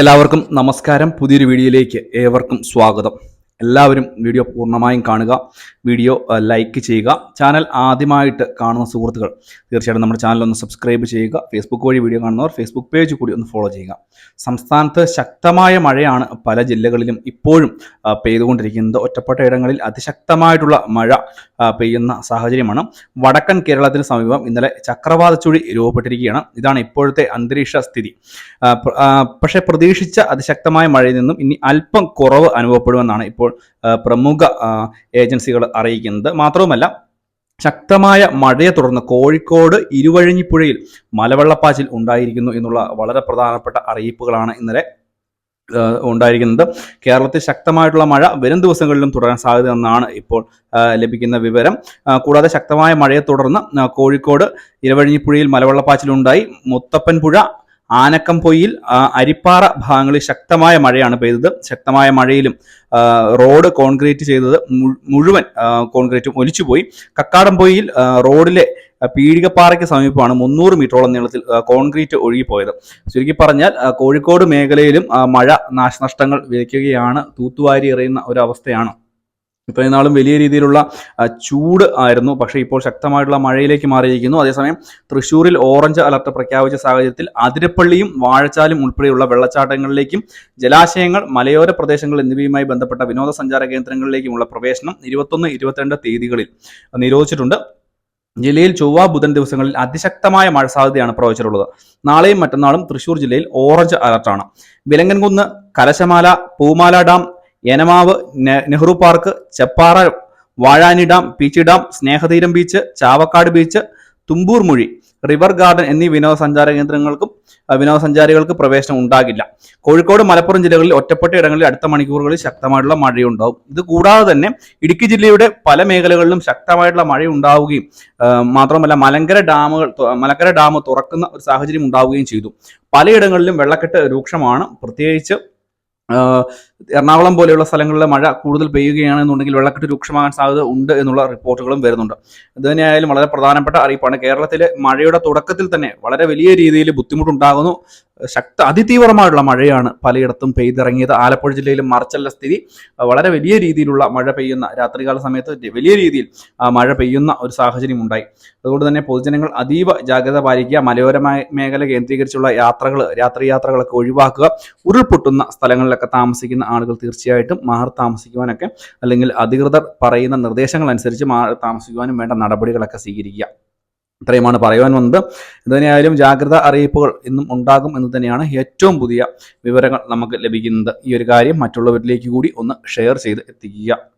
എല്ലാവർക്കും നമസ്കാരം. പുതിയൊരു വീഡിയോയിലേക്ക് ഏവർക്കും സ്വാഗതം. എല്ലാവരും വീഡിയോ പൂർണമായും കാണുക. വീഡിയോ ലൈക്ക് ചെയ്യുക. ചാനൽ ആദ്യമായിട്ട് കാണുന്ന സുഹൃത്തുക്കൾ തീർച്ചയായിട്ടും നമ്മുടെ ചാനൽ ഒന്ന് സബ്സ്ക്രൈബ് ചെയ്യുക. ഫേസ്ബുക്ക് വഴി വീഡിയോ കാണുന്നവർ ഫേസ്ബുക്ക് പേജ് കൂടി ഒന്ന് ഫോളോ ചെയ്യുക. സംസ്ഥാനത്ത് ശക്തമായ മഴയാണ് പല ജില്ലകളിലും ഇപ്പോഴും പെയ്തുകൊണ്ടിരിക്കുന്നത്. ഒറ്റപ്പെട്ട ഇടങ്ങളിൽ അതിശക്തമായിട്ടുള്ള മഴ പെയ്യുന്ന സാഹചര്യമാണ്. വടക്കൻ കേരളത്തിന് സമീപം ഇന്നലെ ചക്രവാത ചുഴി രൂപപ്പെട്ടിരിക്കുകയാണ്. ഇതാണ് ഇപ്പോഴത്തെ അന്തരീക്ഷ സ്ഥിതി. പക്ഷേ പ്രതീക്ഷിച്ച അതിശക്തമായ മഴയിൽ നിന്നും ഇനി അല്പം കുറവ് അനുഭവപ്പെടുമെന്നാണ് ഇപ്പോൾ ആ, പ്രമുഖ ഏജൻസികൾ അറിയിക്കുന്നത്. മാത്രവുമല്ല ശക്തമായ മഴയെ തുടർന്ന് കോഴിക്കോട് ഇരുവഴിഞ്ഞിപ്പുഴയിൽ മലവെള്ളപ്പാച്ചിൽ ഉണ്ടായിരിക്കുന്നു എന്നുള്ള വളരെ പ്രധാനപ്പെട്ട അറിയിപ്പുകളാണ് ഇന്നലെ ഉണ്ടായിരിക്കുന്നത്. കേരളത്തിൽ ശക്തമായിട്ടുള്ള മഴ വരും ദിവസങ്ങളിലും തുടരാൻ സാധ്യത എന്നാണ് ഇപ്പോൾ ലഭിക്കുന്ന വിവരം. കൂടാതെ ശക്തമായ മഴയെ തുടർന്ന് കോഴിക്കോട് ഇരവഴിഞ്ഞിപ്പുഴയിൽ മലവെള്ളപ്പാച്ചിലുണ്ടായി. മുത്തപ്പൻ പുഴ ആനക്കം പൊയ്യിൽ അരിപ്പാറ ഭാഗങ്ങളിൽ ശക്തമായ മഴയാണ് പെയ്തത്. ശക്തമായ മഴയിലും റോഡ് കോൺക്രീറ്റ് ചെയ്തത് മുഴുവൻ കോൺക്രീറ്റും ഒലിച്ചുപോയി. കക്കാടംപൊയിൽ റോഡിലെ പീഴികപ്പാറയ്ക്ക് സമീപമാണ് മുന്നൂറ് മീറ്ററോളം നീളത്തിൽ കോൺക്രീറ്റ് ഒഴുകിപ്പോയത്. ചുരുക്കി പറഞ്ഞാൽ കോഴിക്കോട് മേഖലയിലും മഴ നാശനഷ്ടങ്ങൾ വിതയ്ക്കുകയാണ് തൂത്തുവാരി എറിയുന്ന ഒരു അവസ്ഥയാണ് ഇത്രയും നാളും വലിയ രീതിയിലുള്ള ചൂട് ആയിരുന്നു. പക്ഷേ ഇപ്പോൾ ശക്തമായിട്ടുള്ള മഴയിലേക്ക് മാറിയിരിക്കുന്നു. അതേസമയം തൃശ്ശൂരിൽ ഓറഞ്ച് അലർട്ട് പ്രഖ്യാപിച്ച സാഹചര്യത്തിൽ അതിരപ്പള്ളിയും വാഴച്ചാലും ഉൾപ്പെടെയുള്ള വെള്ളച്ചാട്ടങ്ങളിലേക്കും ജലാശയങ്ങൾ മലയോര പ്രദേശങ്ങൾ എന്നിവയുമായി ബന്ധപ്പെട്ട വിനോദസഞ്ചാര കേന്ദ്രങ്ങളിലേക്കുമുള്ള പ്രവേശനം ഇരുപത്തൊന്ന് ഇരുപത്തിരണ്ട് തീയതികളിൽ നിരോധിച്ചിട്ടുണ്ട്. ജില്ലയിൽ ചൊവ്വ ബുധൻ ദിവസങ്ങളിൽ അതിശക്തമായ മഴ സാധ്യതയാണ് പ്രവചിച്ചിട്ടുള്ളത് നാളെയും മറ്റന്നാളും തൃശൂർ ജില്ലയിൽ ഓറഞ്ച് അലർട്ടാണ്. വിലങ്ങൻകുന്ന് കലശമാല പൂമാല ഡാം എനമാവ് നെ- Nehru park Cheppara Vazhani dam Peechi dam Snehatheeram beach Chavakkad beach Thumboor Muzhi river garden എന്നീ വിനോദസഞ്ചാര കേന്ദ്രങ്ങൾക്കും വിനോദസഞ്ചാരികൾക്ക് പ്രവേശനം ഉണ്ടാകില്ല. കോഴിക്കോട് മലപ്പുറം ജില്ലകളിൽ ഒറ്റപ്പെട്ട ഇടങ്ങളിൽ അടുത്ത മണിക്കൂറുകളിൽ ശക്തമായിട്ടുള്ള മഴയുണ്ടാവും. ഇത് കൂടാതെ തന്നെ ഇടുക്കി ജില്ലയുടെ പല മേഖലകളിലും ശക്തമായിട്ടുള്ള മഴ ഉണ്ടാവുകയും മാത്രമല്ല മലങ്കര ഡാമുകൾ മലങ്കര ഡാം തുറക്കുന്ന ഒരു സാഹചര്യം ഉണ്ടാവുകയും ചെയ്തു. പലയിടങ്ങളിലും വെള്ളക്കെട്ട് രൂക്ഷമാണ്. പ്രത്യേകിച്ച് എറണാകുളം പോലെയുള്ള സ്ഥലങ്ങളിലെ മഴ കൂടുതൽ പെയ്യുകയാണെന്നുണ്ടെങ്കിൽ വെള്ളക്കെട്ട് രൂക്ഷമാകാൻ സാധ്യത ഉണ്ട് എന്നുള്ള റിപ്പോർട്ടുകളും വരുന്നുണ്ട്. ഇത് തന്നെയായാലും വളരെ പ്രധാനപ്പെട്ട അറിയിപ്പാണ്. കേരളത്തിലെ മഴയുടെ തുടക്കത്തിൽ തന്നെ വളരെ വലിയ രീതിയിൽ ബുദ്ധിമുട്ടുണ്ടാകുന്നു. ശക്ത അതിതീവ്രമായിട്ടുള്ള മഴയാണ് പലയിടത്തും പെയ്തിറങ്ങിയത്. ആലപ്പുഴ ജില്ലയിലും മറച്ചല്ല സ്ഥിതി വളരെ വലിയ രീതിയിലുള്ള മഴ പെയ്യുന്ന രാത്രികാല സമയത്ത് വലിയ രീതിയിൽ മഴ പെയ്യുന്ന ഒരു സാഹചര്യം ഉണ്ടായി. അതുകൊണ്ട് തന്നെ പൊതുജനങ്ങൾ അതീവ ജാഗ്രത പാലിക്കുക മലയോര മേഖല കേന്ദ്രീകരിച്ചുള്ള യാത്രകൾ രാത്രി യാത്രകളൊക്കെ ഒഴിവാക്കുക ഉരുൾപൊട്ടുന്ന സ്ഥലങ്ങളിലൊക്കെ താമസിക്കുന്ന ആളുകൾ തീർച്ചയായിട്ടും മാറി താമസിക്കുവാനൊക്കെ അല്ലെങ്കിൽ അധികൃതർ പറയുന്ന നിർദ്ദേശങ്ങൾ അനുസരിച്ച് മാറി താമസിക്കുവാനും വേണ്ട നടപടികളൊക്കെ സ്വീകരിക്കുക. ഇത്രയുമാണ് പറയുവാൻ വന്നത്. എന്തിനായാലും ജാഗ്രത അറിയിപ്പുകൾ ഇന്നും ഉണ്ടാകും എന്ന് തന്നെയാണ് ഏറ്റവും പുതിയ വിവരങ്ങൾ നമുക്ക് ലഭിക്കുന്നത്. ഈ ഒരു കാര്യം മറ്റുള്ളവരിലേക്ക് കൂടി ഒന്ന് ഷെയർ ചെയ്ത് എത്തിക്കുക.